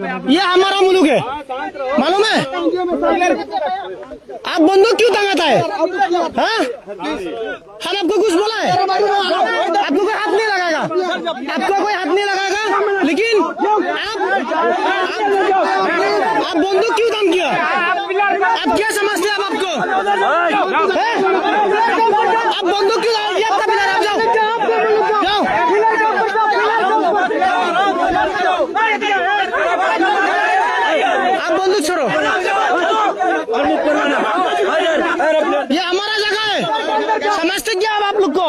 ये हमारा मुल्क है। मालूम है? आप बंदूक क्यों तंगाता है? हाँ? हम आपको कुछ बोला है? आपको कोई हाथ नहीं लगाएगा? आपको कोई हाथ नहीं लगाएगा? लेकिन आप आप, बंदूक क्यों तंग किया? आप क्या समझते हैं आप आपको? आप बंदूक क्यों जाओ। जाओ। बंदूक छोड़ो ये हमारा जगह है। समझते क्या आप आप लोग को।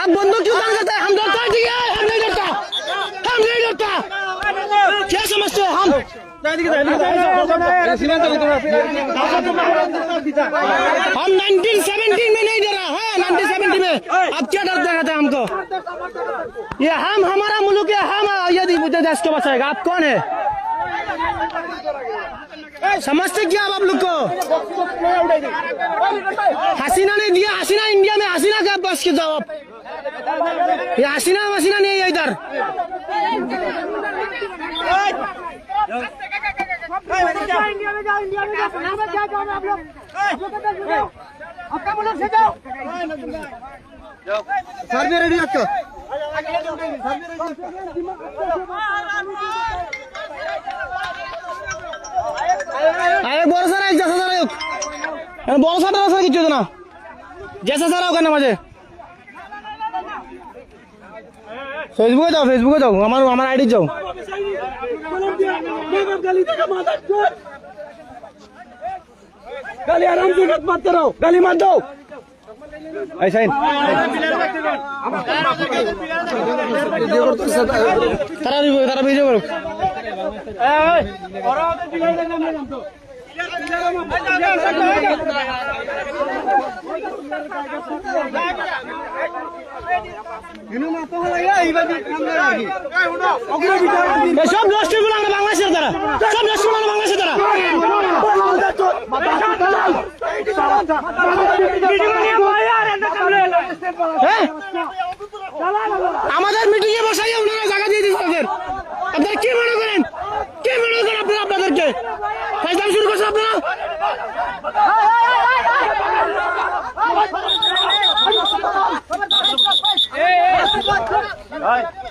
आप बंदूक क्यों काम करते हैं? हम डरता है हम नहीं डरता। हम नहीं डरता। क्या समझते हैं? हम हम 1917 में नहीं डरा। है 1970 में। अब क्या डर दिखाते हैं ये हम, हमारा मुल्क है हम, यदि देश को बचाएगा, आप कौन है? समझते क्या आप लोग को? हसीना ने दिया, हसीना इंडिया में, हसीना का बस के आप ये हसीना वसीना नहीं है इधर। आपका मुल्क से जाओ। সার্ভে রেডি আছো? আরে বড় সারা জেসা সারা হোক। বড় সারা সারা কিছু না। জেসা সারা হোক মাঝে। ফেসবুকে যাও ফেসবুকে যাও। আমার আমার আইডি যাও গালি আরাম মারতে রো গালি মার দাও। তারা দিব, তারা ভিডিও করুক সব নষ্টগুলো আমরা বাংলাদেশের দ্বারা। সব নষ্টগুলো বাংলাদেশের দ্বারা। হ্যাঁ? হ্যাঁ? আমাদের মিটিং এ বসাই ওনারা জায়গা দিয়ে দিচ্ছে তাদের আপনারা কি মনে করেন? কি মনে করেন আপনারা আপনাদেরকে? ফাইজাম শুরু করছেন আপনারা? Right.